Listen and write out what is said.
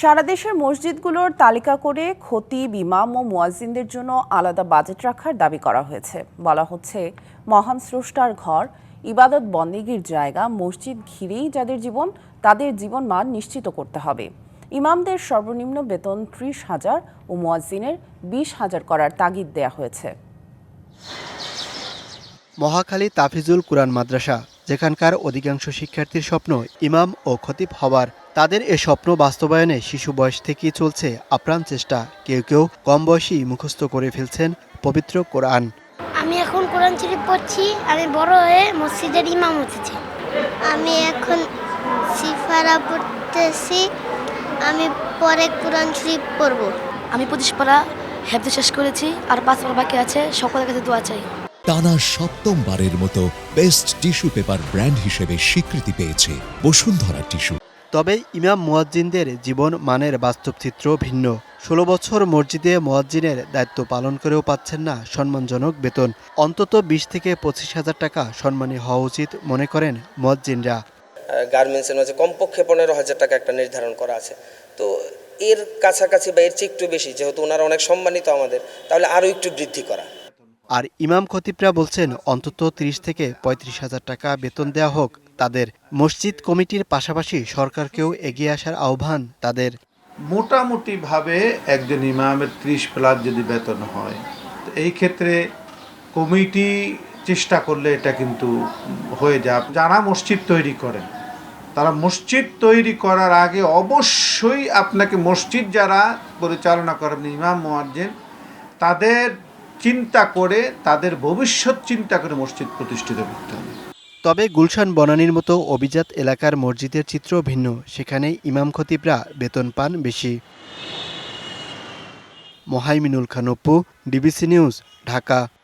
সারা দেশের মসজিদগুলোর তালিকা করে ক্ষতি ইমাম ও মুয়াজ্জিনদের জন্য আলাদা বাজেট রাখার দাবি করা হয়েছে। বলা হচ্ছে, মহান স্রষ্টার ঘর, ইবাদত বন্দেগীর জায়গা, মসজিদ ঘিরেই যাদের জীবন, তাদের জীবন মান নিশ্চিত করতে হবে। ইমামদের সর্বনিম্ন বেতন ত্রিশ হাজার ও মুয়াজ্জিনের বিশ হাজার করার তাগিদ দেয়া হয়েছে। মহাখালী তাফিজুল কুরআন মাদ্রাসা, যেখানকার অধিকাংশ শিক্ষার্থীর স্বপ্ন ইমাম ও খতিব হবার তাদের এ স্বপ্ন বাস্তবায়নে শিশু বয়স থেকেই চলছে আপ্রাণ চেষ্টা। কেউ কেউ কম বয়সী মুখস্থ করে ফেলছেন পবিত্র কোরআন। আমি এখন কোরআন শরীফ পড়ছি আমি বড় হয়ে মসজিদের ইমাম হতেছি। আমি এখন সিফারা পড়তেছি আমি পরে কোরআন শরীফ পড়ব। আমি পঁচিশ পারা হেফতে শেষ করেছি আর পাঁচ পারা বাকি আছে সকলের কাছে দোয়া চাই। টানা সপ্তমবারের মতো বেস্ট টিস্যু পেপার ব্র্যান্ড হিসেবে স্বীকৃতি পেয়েছে বসুন্ধরা টিস্যু তবে ইমাম মুয়াজ্জিনদের জীবন মানের বাস্তব চিত্র ভিন্ন। ষোলো বছর মসজিদে মোয়াজ্জিনের দায়িত্ব পালন করেও পাচ্ছেন না সম্মানজনক বেতন। অন্তত বিশ থেকে পঁচিশ হাজার টাকা সম্মানী হওয়া উচিত মনে করেন মুয়াজ্জিনরা। গার্মেন্টসের মাঝে কমপক্ষে পনেরো হাজার টাকা একটা নির্ধারণ করা আছে। তো এর কাছাকাছি বা এর চেয়ে একটু বেশি যেহেতু ওনারা অনেক সম্মানিত আমাদের তাহলে আরও একটু বৃদ্ধি করা। আর ইমাম খতিবরা বলছেন অন্তত তিরিশ থেকে পঁয়ত্রিশ হাজার টাকা বেতন দেওয়া হোক। তাদের মসজিদ কমিটির পাশাপাশি সরকারকেও এগিয়ে আসার আহ্বান তাদের। মোটামুটিভাবে একজন ইমামের ত্রিশ প্লাস যদি বেতন হয় এই ক্ষেত্রে কমিটি চেষ্টা করলে এটা কিন্তু হয়ে যায়। যারা মসজিদ তৈরি করেন, তারা মসজিদ তৈরি করার আগে অবশ্যই আপনাকে মসজিদ যারা পরিচালনা করেন ইমাম, মোয়াজ্জেন, তাদের চিন্তা করে, তাদের ভবিষ্যৎ চিন্তা করে মসজিদ প্রতিষ্ঠিত করতে হবে। তবে গুলশান বনানীর মতো অভিজাত এলাকার মসজিদের চিত্র ভিন্ন। সেখানে ইমাম খতিবরা বেতন পান বেশি। মহাইমিনুল খানপ্পু, ডিবিসি নিউজ, ঢাকা।